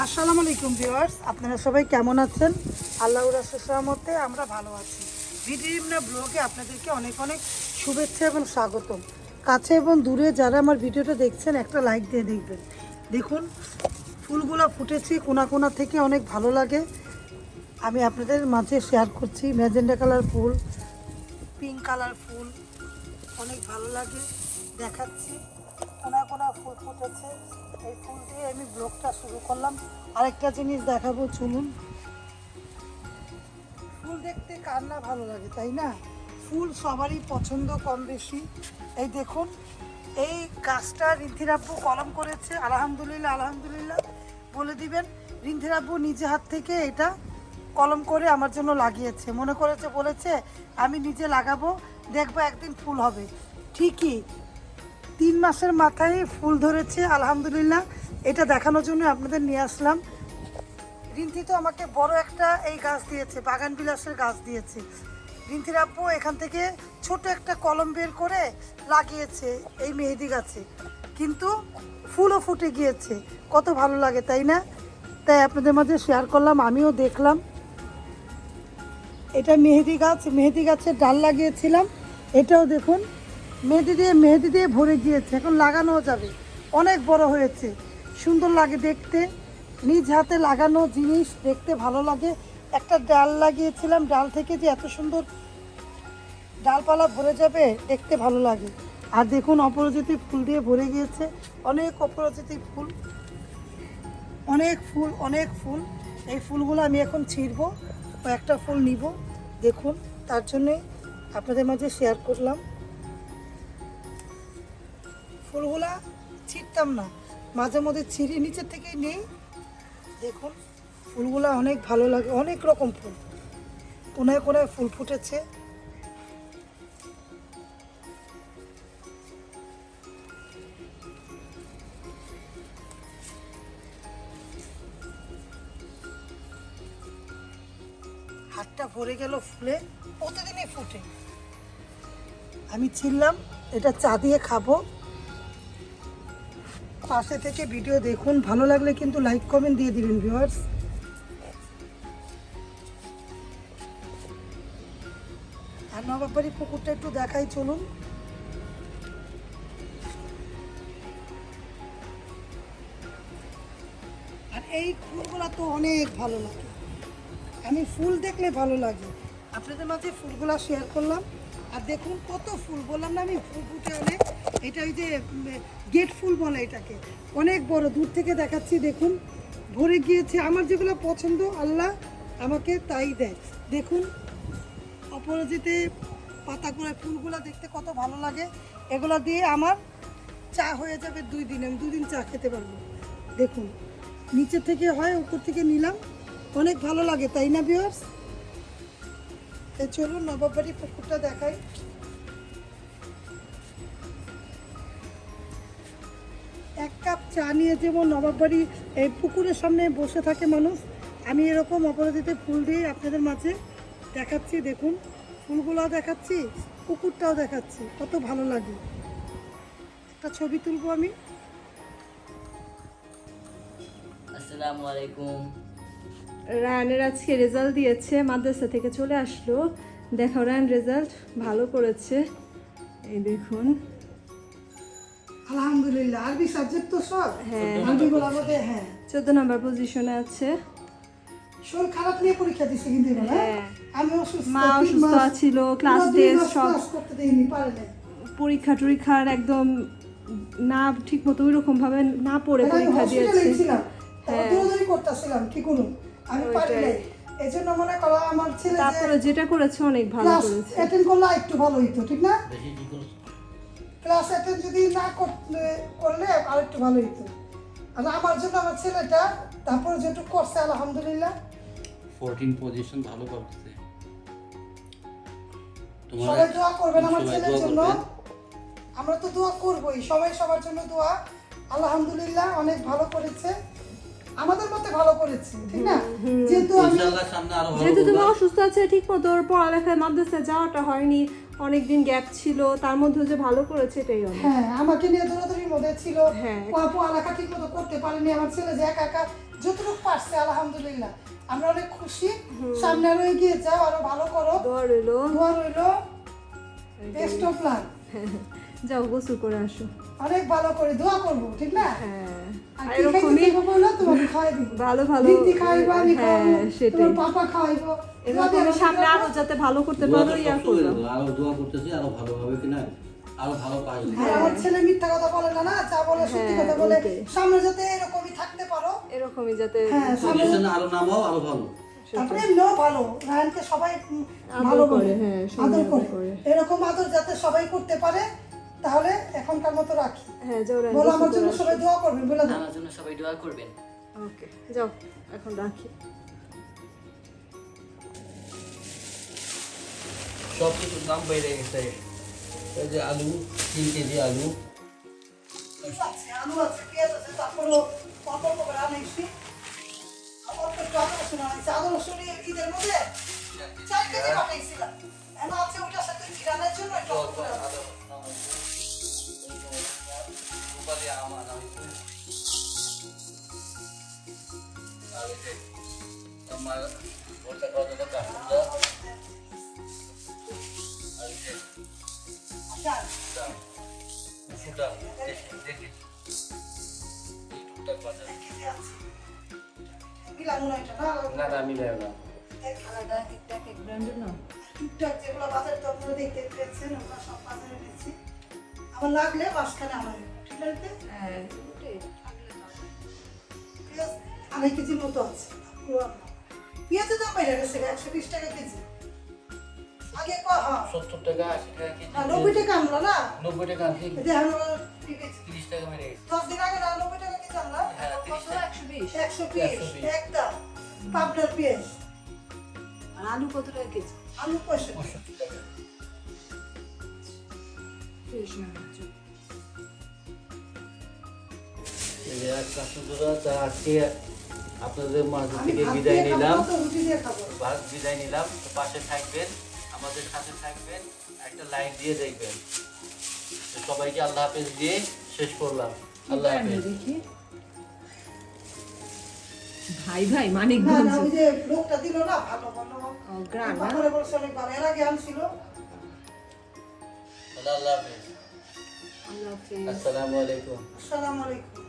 আসসালামু আলাইকুম ভিউয়ার্স, আপনারা সবাই কেমন আছেন? আল্লাহ রহমতে আমরা ভালো আছি। ভিডিওনা ব্লগে আপনাদেরকে অনেক অনেক শুভেচ্ছা এবং স্বাগতম। কাছে এবং দূরে যারা আমার ভিডিওটা দেখছেন, একটা লাইক দিয়ে দেখবেন। দেখুন, ফুলগুলো ফুটেছে, কোনা কোনা থেকে অনেক ভালো লাগে। আমি আপনাদের মাঝে শেয়ার করছি, ম্যাজেন্ডা কালার ফুল, পিঙ্ক কালার ফুল, অনেক ভালো লাগে, দেখাচ্ছি। কোনা কোনা ফুল ফুটেছে। এই ফুল দিয়ে আমি ব্লগটা শুরু করলাম। আরেকটা জিনিস দেখাবো, চলুন। ফুল দেখতে কার না ভালো লাগে, তাই না? ফুল সবারই পছন্দ কম বেশি। এই দেখুন, এই গাছটা রিন্থিরাব্বু কলম করেছে। আলহামদুলিল্লাহ আলহামদুলিল্লাহ। বলে দিবেন, রিন্থিরাব্বু নিজে হাত থেকে এটা কলম করে আমার জন্য লাগিয়েছে। মনে করেছে, বলেছে, আমি নিজে লাগাবো, দেখব একদিন ফুল হবে। ঠিকই তিন মাসের মাথায় ফুল ধরেছে, আলহামদুলিল্লাহ। এটা দেখানোর জন্য আপনাদের নিয়ে আসলাম। রিন্থি তো আমাকে বড় একটা এই গাছ দিয়েছে, বাগান বিলাসের গাছ দিয়েছে। রিন্থির আব্বু এখান থেকে ছোট একটা কলম বের করে লাগিয়েছে এই মেহেদি গাছে। কিন্তু ফুলও ফুটে গিয়েছে, কত ভালো লাগে, তাই না? তাই আপনাদের মাঝে শেয়ার করলাম, আমিও দেখলাম। এটা মেহেদি গাছ, মেহেদি গাছের ডাল লাগিয়েছিলাম। এটাও দেখুন মেহেদি দিয়ে মেহেদি দিয়ে ভরে গিয়েছে, এখন লাগানো যাবে। অনেক বড় হয়েছে। সুন্দর লাগে দেখতে। নিজ হাতে লাগানো জিনিস দেখতে ভালো লাগে। একটা ডাল লাগিয়েছিলাম, ডাল থেকে যে এত সুন্দর ডালপালা ভরে যাবে, দেখতে ভালো লাগে। আর দেখুন অপরাজিতি ফুল দিয়ে ভরে গিয়েছে। অনেক অপরাজিতি ফুল। অনেক ফুল অনেক ফুল। এই ফুলগুলো আমি এখন ছিঁড়বো, কয়েকটা ফুল নিব। দেখুন, তার জন্যে আপনাদের মাঝে শেয়ার করলাম। ফুলগুলা ছিঁড়তাম না। মাঝে মধ্যে ছিঁড়ি নিচের থেকেই নেই। দেখুন, ফুলগুলা অনেক ভালো লাগে, অনেক রকম ফুল। কোনায় কোনায় ফুল ফুটেছে। হাতটা ভরে গেল ফুলে, প্রতিদিনই ফুটে। আমি ছিললাম এটা চা দিয়ে খাব। পাশে থেকে ভিডিও দেখুন। ভালো লাগলে কিন্তু লাইক কমেন্ট দিয়ে দিবেন ভিউয়ার্স আর নবাবাড়ি পুকুরটা একটু দেখাই, চলুন। আর এই ফুলগুলো তো অনেক ভালো লাগে। আমি ফুল দেখলে ভালো লাগে। আপনাদের মাঝে ফুলগুলা শেয়ার করলাম। আর দেখুন কত ফুল, বললাম না আমি ফুল ফুটে অনেক, এটা ওই যে গেট ফুল বলে এটাকে। অনেক বড়, দূর থেকে দেখাচ্ছি, দেখুন। ভরে গিয়েছে, আমার যেগুলো পছন্দ, আল্লাহ আমাকে তাই দেয়। দেখুন, অপরাজিতে পাতা করে ফুলগুলো দেখতে কত ভালো লাগে। এগুলো দিয়ে আমার চা হয়ে যাবে দুই দিন, আমি দুই দিন চা খেতে পারব। দেখুন, নিচে থেকে হয়, উপর থেকে নিলাম। অনেক ভালো লাগে, তাই না বিয়ার্স এই চলুন নবাববাড়ি পুকুরটা দেখাই। এক কাপ চা নিয়ে যেমন নবাববাড়ি এই পুকুরের সামনে বসে থাকে মানুষ, আমি এরকম অপরাজিতে ফুল দিয়ে আপনাদের মাঝে দেখাচ্ছি, দেখুন। ফুলগুলোও দেখাচ্ছি, পুকুরটাও দেখাচ্ছি, কত ভালো লাগে। একটা ছবি তুলবো আমি। আসসালামু আলাইকুম। রায়ানের আজকে রেজাল্ট দিয়েছে মাদ্রাসা থেকে চলে আসলো। দেখো রায়ান রেজাল্ট ভালো করেছে। এই দেখুন। আলহামদুলিল্লাহ আরবি সাবজেক্ট তো সব। হ্যাঁ। হ্যাঁ। চোদ্দ নম্বর পজিশনে আছে। শরীর খারাপ নিয়ে পরীক্ষা দিছে কিন্তু হ্যাঁ? আমি অসুস্থ মা অসুস্থ ছিল, ক্লাস পুরো টেস্ট সব। করতে দেয়নি পারে পরীক্ষা টরীক্ষার একদম না ঠিক মতো ওই রকম ভাবে না পড়ে পরীক্ষা হসপিটালেই দিয়েছে। হ্যাঁ। করতেছিলাম আমি পারি নাই। এই জন্য মনে করো আমার ছেলে তারপরে যেটা করেছে অনেক ভালো ক্লাস করেছে। অ্যাটেন্ড করলে একটু ভালো হইতো ঠিক না? করছ ক্লাস অ্যাটেন্ড যদি না করতে করলে আর একটু ভালো হইতো। আর আমার জন্য আমার ছেলেটা তারপরে যেটুকু করছে আলহামদুলিল্লাহ। ফোরটিন পজিশন ভালো তোমার সবাই দোয়া করবেন আমার ছেলের জন্য। আমরা তো দোয়া করবোই সবাই সবার জন্য দোয়া। আলহামদুলিল্লাহ অনেক ভালো করেছে। আমাদের মতে ভালো করেছে ঠিক না? যেহেতু আমি ইনশাআল্লাহ সামনে আরও ভালো যেহেতু তুমি অসুস্থ আছে ঠিক মতো ওর পড়ালেখায় মাদ্রাসায় যাওয়াটা হয়নি অনেকদিন গ্যাপ ছিল তার মধ্যে যে ভালো করেছে এটাই অনেক। হ্যাঁ আমাকে নিয়ে দৌড়াদৌড়ির মধ্যে ছিল। হ্যাঁ। পড়ালেখা ঠিক মতো করতে পারেনি আমার ছেলে যে একা একা যতটুকু পারছে আলহামদুলিল্লাহ। আমরা অনেক খুশি। সামনে আরও এগিয়ে যাও আরও ভালো করো। দোয়া রইল। দোয়া রইল। বেস্ট অফ লাক যাও গোসল করে আসো। অনেক ভালো করে দোয়া করব ঠিক না? হ্যাঁ। এরকমই দেবো বলো? তোমাকে খাওয়াই দিব। ভালো ভালো দিদি খাইবা আমি খাওয়াবো হ্যাঁ সেটাই। পাপা খাওয়াইবো। এরকম সামনে আরও যাতে ভালো করতে পারো ইয়া সবসময় আরও দোয়া করতেছি আরও ভালোভাবে কিনা আরও ভালো কাজ হ্যাঁ। আমার ছেলে মিথ্যা কথা বলে না না? যা বলে সত্যি কথা বলে। সামনে যাতে এরকমই থাকতে পারো। এরকমই যাতে হ্যাঁ সামনে আরও নামাও আরও ভালো। তারপরে এমনিও ভালো রায়নকে সবাই ভালো করে, হ্যাঁ, আদর করে। এরকম আদর যাতে সবাই করতে পারে তাহলে এখনকার মতো রাখি। হ্যাঁ যাও বলো আমার জন্য সবাই দোয়া করবেন বলে। দাও আমার জন্য সবাই দোয়া করবেন। ওকে যাও এখন রাখি। সব কিছুর দাম বেড়ে গেছে। এই যে আলু তিন কেজি আলু। আলু আছে পেঁয়াজ আছে তারপরও অল্প অল্প করে আনাইছি আদা রসুন এই ঈদের মধ্যে মিলাম মনে হয় এটা, না? না না এক টুকটাক যেগুলো বাজারে তো আপনারা দেখতে পেয়েছেন ওগুলো সব বাজারে এনেছি আবার লাগলে মাঝখানে আমার ঠিক আছে? পেঁয়াজ আড়াই কেজির মতো আছে। পেঁয়াজের দাম বাইরে গেছে একশো বিশ টাকা কেজি। আগে ক হ্যাঁ? সত্তর টাকা আশি টাকা কেজি। নব্বই টাকা আনলো না? নব্বই টাকা তিরিশ টাকা মেরে গেছে। একশো 120 একদম পাবনার পেঁয়াজ। আর আলু কত টাকা কেজি? আলু পঁয়ষট্টি। টাকা এই যে এক কাস্টমাররা তা আজকে আপনাদের মাঝ থেকে বিদায় নিলাম। বিদায় নিলাম পাশে থাকবেন আমাদের সাথে থাকবেন একটা লাইক দিয়ে দেখবেন। সবাইকে আল্লাহ হাফেজ দিয়ে শেষ করলাম। আল্লাহ হাফেজ। দেখি? ভাই ভাই মানিক মানিকগঞ্জ না ওই যে লোকটা দিল না ভালো ভালো। ও, গ্রাম, না? পরে বলছে অনেক ভালো এর আগে আনছিল। আল্লাহ হাফেজ। আল্লাহ হাফেজ। আসসালামু আলাইকুম। আসসালামু আলাইকুম।